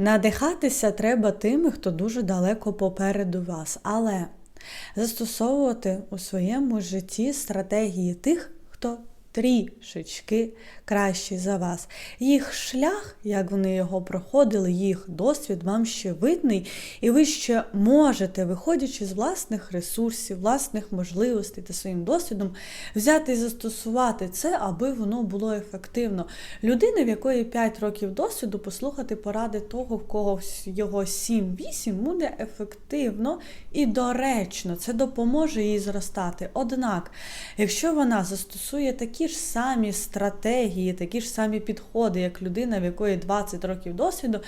Надихатися треба тими, хто дуже далеко попереду вас, але застосовувати у своєму житті стратегії тих, хто трішечки кращий за вас. Їх шлях, як вони його проходили, їх досвід вам ще видний, і ви ще можете, виходячи з власних ресурсів, власних можливостей та своїм досвідом, взяти і застосувати це, аби воно було ефективно. Людина, в якої 5 років досвіду, послухати поради того, в кого його 7-8, буде ефективно і доречно. Це допоможе їй зростати. Однак, якщо вона застосує такі ж самі стратегії, такі ж самі підходи, як людина, в якої 20 років досвіду,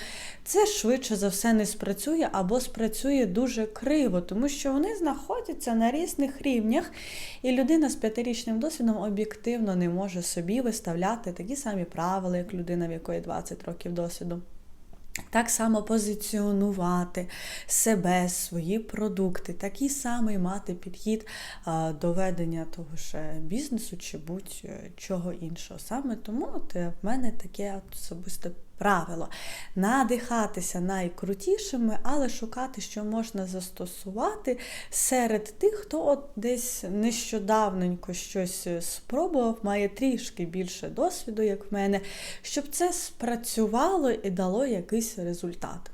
це швидше за все не спрацює або спрацює дуже криво, тому що вони знаходяться на різних рівнях, і людина з п'ятирічним досвідом об'єктивно не може собі виставляти такі самі правила, як людина, в якої 20 років досвіду. Так само позиціонувати себе, свої продукти, такий самий мати підхід до ведення того ж е, бізнесу чи будь-чого іншого. Саме тому от е, в мене таке особисте правило надихатися найкрутішими, але шукати, що можна застосувати серед тих, хто от десь нещодавненько щось е, спробував, має трішки більше досвіду, як в мене, щоб це спрацювало і дало якийсь результат.